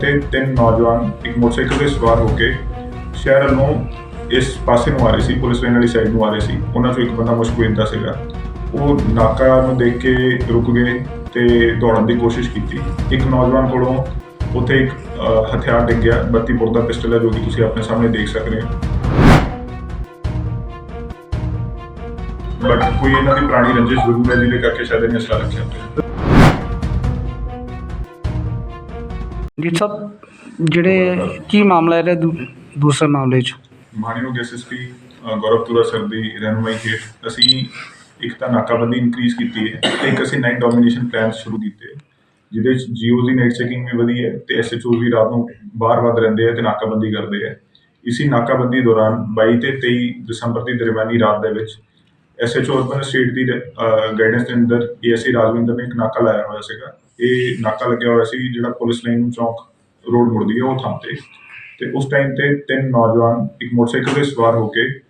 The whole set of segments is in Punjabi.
ਤੇ ਤਿੰਨ ਨੌਜਵਾਨ ਇੱਕ ਮੋਟਰਸਾਈਕਲ ਤੇ ਸਵਾਰ ਹੋ ਕੇ ਸ਼ਹਿਰ ਵੱਲੋਂ ਇਸ ਪਾਸੇ ਨੂੰ ਆ ਰਹੇ ਸੀ, ਪੁਲਿਸ ਲਾਈਨ ਵਾਲੀ ਸਾਈਡ ਨੂੰ ਆ ਰਹੇ ਸੀ। ਉਹਨਾਂ ਚੋਂ ਇੱਕ ਬੰਦਾ ਮੁਸ਼ਕਲ ਦਾ ਸੀਗਾ। ਉਹ ਨਾਕਾ ਨੂੰ ਦੇਖ ਕੇ ਰੁਕ ਗਏ ਤੇ ਦੌੜਨ ਦੀ ਕੋਸ਼ਿਸ਼ ਕੀਤੀ। ਇੱਕ ਨੌਜਵਾਨ ਕੋਲੋਂ ਉੱਥੇ ਇੱਕ ਹਥਿਆਰ ਡਿੱਗ ਗਿਆ 32 ਬੋਰ ਦਾ ਪਿਸਟਲ ਹੈ ਜੋ ਕਿ ਤੁਸੀਂ ਆਪਣੇ ਸਾਹਮਣੇ ਦੇਖ ਸਕਦੇ ਹੋ। ਬਟ ਕੋਈ ਇਹਨਾਂ ਦੀ ਪੁਰਾਣੀ ਰੰਜਿਸ਼ ਜ਼ਰੂਰ ਹੈ, ਜਿਹਦੇ ਕਰਕੇ ਸ਼ਾਇਦ ਇਹਨੇ ਅਸਲਾ ਰੱਖਿਆ ਜੀ, ਸਰ, ਜਿਹੜੇ ਕੀ ਮਾਮਲਾ ਹੈ ਦੂਸਰੇ ਮਾਮਲੇ 'ਚ? ਮਾਨਯੋਗ ਐਸਐਸਪੀ ਗੌਰਵ ਸਰ ਦੀ ਰਹਿਨੁਮਾਈ ਹੇਠ ਅਸੀਂ ਇੱਕ ਤਾਂ ਨਾਕਾਬੰਦੀ ਇਨਕਰੀਜ਼ ਕੀਤੀ ਹੈ ਤੇ ਇੱਕ ਅਸੀਂ ਨਾਈਟ ਡੋਮੀਨੇਸ਼ਨ ਪਲਾਨ ਸ਼ੁਰੂ ਕੀਤੇ ਜਿਹਦੇ ਵਿੱਚ ਜੀਓਜ਼ ਦੀ ਨਾਈਟ ਚੈਕਿੰਗ ਵੀ ਵਧੀ ਹੈ ਤੇ ਐਸਐਚਓ ਵੀ ਰਾਤ ਨੂੰ ਬਾਹਰ ਵੱਧ ਰਹਿੰਦੇ ਆ ਤੇ ਨਾਕਾਬੰਦੀ ਕਰਦੇ ਆ ਇਸੀ ਨਾਕਾਬੰਦੀ ਦੌਰਾਨ 22 ਤੇ 23 ਦਸੰਬਰ ਦੀ ਦਰਮਿਆਨੀ ਰਾਤ ਦੇ ਵਿੱਚ ਐਸਐਚਓ ਅਰਬਨ ਸਟੇਟ ਦੀ ਗਾਈਡੈਂਸ ਦੇ ਅੰਦਰ ਏਐਸਏ ਰਾਜਵਿੰਦਰ ਨੇ ਇੱਕ ਨਾਕਾ ਲਾਇਆ ਹੋਇਆ ਸੀਗਾ। ਇਹ ਨਾਕਾ ਲੱਗਿਆ ਹੋਇਆ ਸੀ ਜਿਹੜਾ ਪੁਲਿਸ ਲਾਈਨ ਨੂੰ ਚੌਂਕ ਰੋਡ ਮੁੜਦੀ ਹੈ ਉਹ ਥਾਂ ਤੇ। ਤੇ ਉਸ ਟਾਈਮ ਤੇ ਤਿੰਨ ਨੌਜਵਾਨ ਇੱਕ ਮੋਟਰਸਾਈਕਲ ਤੇ ਸਵਾਰ ਹੋ ਕੇ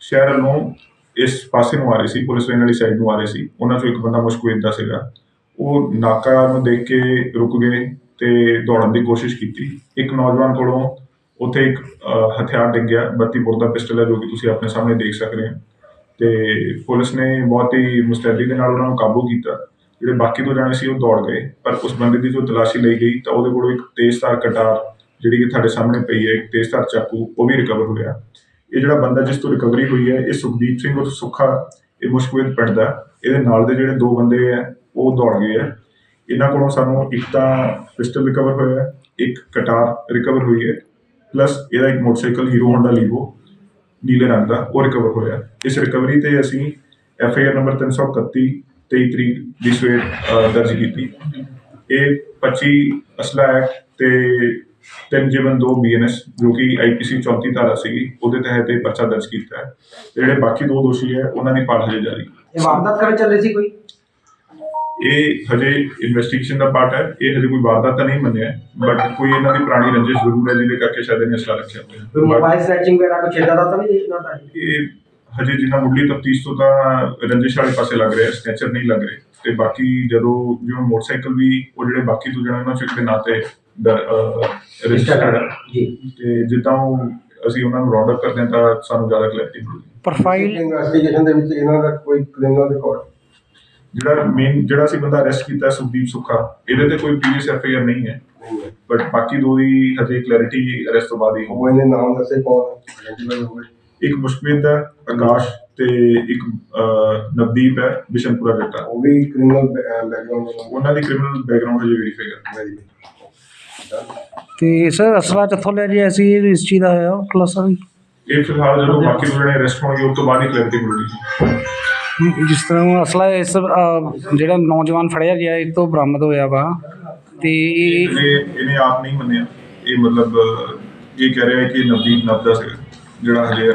ਸ਼ਹਿਰ ਵੱਲੋਂ ਇਸ ਪਾਸੇ ਨੂੰ ਆ ਰਹੇ ਸੀ ਪੁਲਿਸ ਲਾਈਨ ਵਾਲੀ ਸਾਈਡ ਨੂੰ ਆ ਰਹੇ ਸੀ। ਉਹਨਾਂ ਚੋਂ ਇੱਕ ਬੰਦਾ ਮੁਸ਼ਕਲ ਦਾ ਸੀਗਾ। ਉਹ ਨਾਕਾ ਨੂੰ ਦੇਖ ਕੇ ਰੁਕ ਗਏ ਤੇ ਦੌੜਨ ਦੀ ਕੋਸ਼ਿਸ਼ ਕੀਤੀ। ਇੱਕ ਨੌਜਵਾਨ ਕੋਲੋਂ ਉੱਥੇ ਇੱਕ ਅ, ਹਥਿਆਰ ਡਿੱਗ ਗਿਆ 32 ਬੋਰ ਦਾ ਪਿਸਟਲ ਹੈ ਜੋ ਕਿ ਤੁਸੀਂ ਆਪਣੇ ਸਾਹਮਣੇ ਦੇਖ ਸਕਦੇ ਹੋ। ਤੇ ਪੁਲਿਸ ਨੇ ਬਹੁਤ ਹੀ ਮੁਸਤੈਦੀ ਦੇ ਨਾਲ ਉਹਨਾਂ ਨੂੰ ਕਾਬੂ ਕੀਤਾ। ਜਿਹੜੇ ਬਾਕੀ ਦੋ ਜਾਣੇ ਸੀ ਉਹ ਦੌੜ ਗਏ, ਪਰ ਉਸ ਬੰਦੇ ਦੀ ਜੋ ਤਲਾਸ਼ੀ ਲਈ ਗਈ ਤਾਂ ਉਹਦੇ ਕੋਲੋਂ ਇੱਕ ਤੇਜ਼ਧਾਰ ਕਟਾਰ ਜਿਹੜੀ ਕਿ ਤੁਹਾਡੇ ਸਾਹਮਣੇ ਪਈ ਹੈ, ਇੱਕ ਤੇਜ਼ਧਾਰ ਚਾਕੂ, ਉਹ ਵੀ ਰਿਕਵਰ ਹੋਇਆ ਇਹ ਜਿਹੜਾ ਬੰਦਾ ਜਿਸ ਤੋਂ ਰਿਕਵਰੀ ਹੋਈ ਹੈ, ਇਹ ਸੁਖਦੀਪ ਸਿੰਘ ਉਹ ਸੁੱਖਾ, ਇਹ ਮੁਸ਼ਕਿਲ ਪਿੰਡ ਦਾ। ਇਹਦੇ ਨਾਲ ਦੇ ਜਿਹੜੇ ਦੋ ਬੰਦੇ ਆ ਉਹ ਦੌੜ ਗਏ ਆ ਇਹਨਾਂ ਕੋਲੋਂ ਸਾਨੂੰ ਇੱਕ ਤਾਂ ਪਿਸਟਲ ਰਿਕਵਰ ਹੋਇਆ ਇੱਕ ਕਟਾਰ ਰਿਕਵਰ ਹੋਈ ਹੈ ਪਲੱਸ ਇਹਦਾ ਇੱਕ ਮੋਟਰਸਾਈਕਲ ਹੀਰੋ ਹੋਂਡਾ ਲੀਵੋ ਨੀਲੇ ਰੰਗ ਦਾ, ਉਹ ਰਿਕਵਰ ਹੋਇਆ ਇਸ ਰਿਕਵਰੀ ਤੇ ਅਸੀਂ ਐਫ ਆਈ ਆਰ ਨੰਬਰ 331 23 ਤਰੀਕ ਦੀ ਸਵੇਰ ਦਰਜ ਕੀਤੀ। ਇਹ 25 ਅਸਲਾ ਐਕਟ ਤੇ ਤਿੰਨ ਜੀਵਨ 2 ਬੀਐਨਐਸ ਜੋ ਕਿ ਆਈਪੀਸੀ 34 ਧਾਰਾ ਸੀਗੀ ਉਹਦੇ ਤਹਿਤ ਇਹ ਪਰਚਾ ਦਰਜ ਕੀਤਾ ਹੈ। ਤੇ ਜਿਹੜੇ ਬਾਕੀ ਦੋ ਦੋਸ਼ੀ ਹੈ ਉਹਨਾਂ ਦੀ ਭਾਲ ਹਜੇ ਜਾਰੀ। ਹੈ। ਇਹ ਵਾਰਦਾਤ ਕਰਨ ਚੱਲੇ ਸੀ ਕੋਈ? ਇਹ ਹਜੇ ਇਨਵੈਸਟੀਗੇਸ਼ਨ ਦਾ ਪਾਰਟ ਹੈ ਇਹ ਹਜੇ ਕੋਈ ਵਾਰਦਾਤ ਤਾਂ ਨਹੀਂ ਮੰਨਿਆ ਬਟ ਕੋਈ ਇਹਨਾਂ ਦੀ ਪੁਰਾਣੀ ਰੰਜਿਸ਼ ਜ਼ਰੂਰ ਹੈ ਜਿਹਦੇ ਕਰਕੇ ਸ਼ਾਇਦ ਇਹਨੇ ਅਸਲਾ ਰੱਖਿਆ ਕੋਈ ਹੋਇਆ ਮੋਬਾਈਲ ਸਨੈਚਿੰਗ ਵਗੈਰਾ ਕੁਛ ਏਦਾਂ ਦਾ ਤਾਂ ਨਹੀਂ ਇਹ ਹਜੇ ਜਿੰਨਾ ਮੁੱਢਲੀ ਤਫਤੀਸ਼ ਤੋਂ ਤਾਂ ਰੰਜਿਸ਼ ਵਾਲੇ ਪਾਸੇ ਲੱਗ ਰਿਹਾ ਸਨੈਚਰ ਨਹੀਂ ਲੱਗ ਰਹੇ। ਤੇ ਬਾਕੀ ਜਦੋਂ ਜਿਵੇਂ ਮੋਟਰਸਾਈਕਲ ਵੀ ਉਹ ਜਿਹੜੇ ਬਾਕੀ ਦੋ ਜਣੇ ਉਹਨਾਂ ਚ ਇੱਕ ਦੇ ਨਾਂ ਤੇ ਰਜਿਸਟਰਡ ਹੈ ਜੀ। ਤੇ ਜਿੱਦਾਂ ਉਹ ਅਸੀਂ ਉਹਨਾਂ ਨੂੰ ਰਾਉਂਡ ਅਪ ਕਰਦੇ ਹਾਂ ਤਾਂ ਸਾਨੂੰ ਜ਼ਿਆਦਾ ਕਲੈਰਿਟੀ ਮਿਲਦੀ ਪ੍ਰੋਫਾਈਲ ਇਨਵੈਸਟੀਗੇਸ਼ਨ ਦੇ ਵਿੱਚ ਇਹਨਾਂ ਦਾ ਕੋਈ ਕ੍ਰਿਮੀਨਲ ਰਿਕਾਰਡ ਜਿਹੜਾ ਮੇਨ ਜਿਹੜਾ ਅਸੀਂ ਬੰਦਾ ਅਰੈਸਟ ਕੀਤਾ ਹੈ, ਸੁਖਦੀਪ ਸੁੱਖਾ ਇਹਦੇ ਤੇ ਕੋਈ ਪ੍ਰੀਵੀਅਸ ਐਫ ਆਈ ਆਰ ਨਹੀਂ ਹੈ। ਬਟ ਬਾਕੀ ਦੋ ਦੀ ਹਜੇ ਕਲੈਰਿਟੀ ਅਰੈਸਟ ਤੋਂ ਬਾਅਦ ਹੀ ਉਹ ਇਹਨੇ ਨਾਮ ਦੱਸੇ ਕੌਣ ਆਇਡੈਂਟੀਫਾਈ ਹੋ ਗਏ ਇੱਕ ਮੁਸ਼ਕਵਿੰਦ ਹੈ ਆਕਾਸ਼ ਤੇ ਇੱਕ ਨਵਦੀਪ ਹੈ ਬਿਸ਼ਨਪੁਰਾ ਜੱਟਾ। ਉਹ ਵੀ ਕ੍ਰਿਮੀਨਲ ਬੈਕਗ੍ਰਾਉਂਡ ਉਹਨਾਂ ਦੀ ਕ੍ਰਿਮੀਨਲ ਬੈਕਗ੍ਰਾਉਂਡ ਹਜੇ ਵੈਰੀਫਾਈ ਕਰ ਵੈਰੀ ਤੇ ਸਰ ਅਸਲਾ ਕਿੱਥੋਂ ਲਿਆ ਜੀ? ਅਸੀਂ ਇਸ ਚੀਜ਼ ਦਾ ਹੋਇਆ ਖੁਲਾਸਾ ਵੀ। ਇਹ ਫਿਲਹਾਲ ਜਦੋਂ ਬਾਕੀ ਜਣੇ ਅਰੈਸਟ ਹੋਣਗੇ ਉਸ ਤੋਂ ਬਾਅਦ ਹੀ ਕਲੈਰਿਟੀ ਮਿਲੇਗੀ। ਜਿਸ ਤਰ੍ਹਾਂ ਅਸਲਾ ਇਸ ਜਿਹੜਾ ਨੌਜਵਾਨ ਫੜਿਆ ਗਿਆ ਇਹ ਤੋਂ ਬਰਾਮਦ ਹੋਇਆ ਵਾ। ਤੇ ਇਹ ਇਹ ਇਹਨੇ ਆਪ ਨਹੀਂ ਮੰਨਿਆ। ਇਹ ਮਤਲਬ ਇਹ ਕਹਿ ਰਿਹਾ ਹੈ ਕਿ ਨਵਦੀਪ ਨਵਦਾ ਸੀ ਜਿਹੜਾ ਹਜੇ